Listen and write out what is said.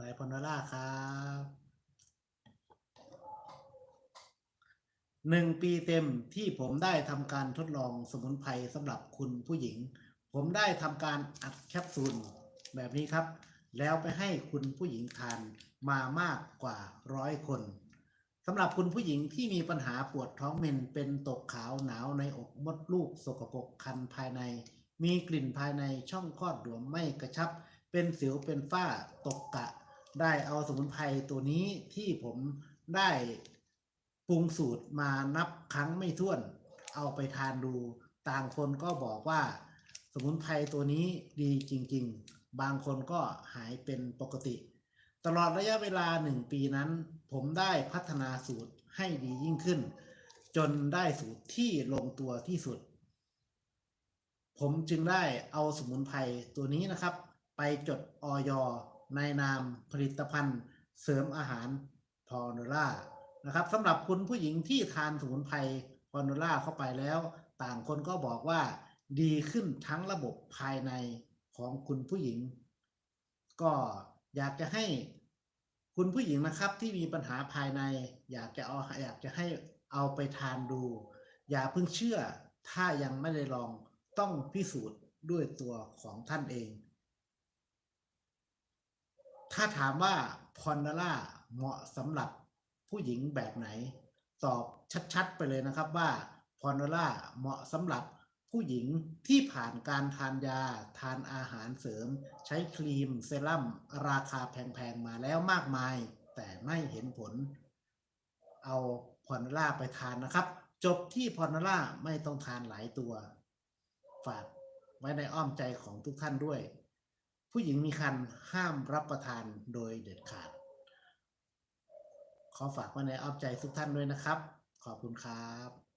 ไพรพอนล่าครับหนึ่งปีเต็มที่ผมได้ทำการทดลองสมุนไพรสำหรับคุณผู้หญิง ผมได้ทำการอัดแคปซูลแบบนี้ครับ แล้วไปให้คุณผู้หญิงทานมามากกว่าร้อยคนสำหรับคุณผู้หญิงที่มีปัญหาปวดท้องเมนเป็นตกขาวหนาวในอกมดลูกสกปรกคันภายใน มีกลิ่นภายในช่องคลอดหลวมไม่กระชับ เป็นสิวเป็นฝ้าตกกะ ได้เอาสมุนไพรตัวนี้ที่ผมได้ปรุงสูตรมานับครั้งไม่ถ้วน เอาไปทานดูต่างคนก็บอกว่า สมุนไพรตัวนี้ดีจริง ๆ บางคนก็หายเป็นปกติ ตลอดระยะเวลาหนึ่งปีนั้น ผมได้พัฒนาสูตรให้ดียิ่งขึ้น จนได้สูตรที่ลงตัวที่สุด ผมจึงได้เอาสมุนไพรตัวนี้นะครับ ไปจดออย ในนามผลิตภัณฑ์ เสริมอาหารพอโนล่านะครับสำหรับคุณผู้หญิงที่ทานสมุนไพรพอโนล่าเข้าไปแล้ว ต่างคนก็บอกว่าดีขึ้นทั้งระบบภายในของคุณผู้หญิง ก็อยากจะให้คุณผู้หญิงนะครับที่มีปัญหาภายใน อยากจะเอาอยากจะให้เอาไปทานดู อย่าเพิ่งเชื่อถ้ายังไม่ได้ลองต้องพิสูจน์ด้วยตัวของท่านเอง ถ้าถามว่าพอนดาร่าเหมาะสำหรับผู้หญิงแบบไหน ตอบชัดๆไปเลยนะครับว่าพอนดาร่าเหมาะสำหรับผู้หญิงที่ผ่านการทานยา ทานอาหารเสริม ใช้ครีมเซรั่มราคาแพงๆ มาแล้วมากมาย แต่ไม่เห็นผล เอาพอนดาร่าไปทานนะครับ จบที่พอนดาร่าไม่ต้องทานหลายตัว ฝากไว้ในอ้อมใจของทุกท่านด้วย ผู้หญิงมีคันห้ามรับประทานโดยเด็ดขาด ขอฝากไว้ในอ้อมใจทุกท่านด้วยนะครับ ขอบคุณครับ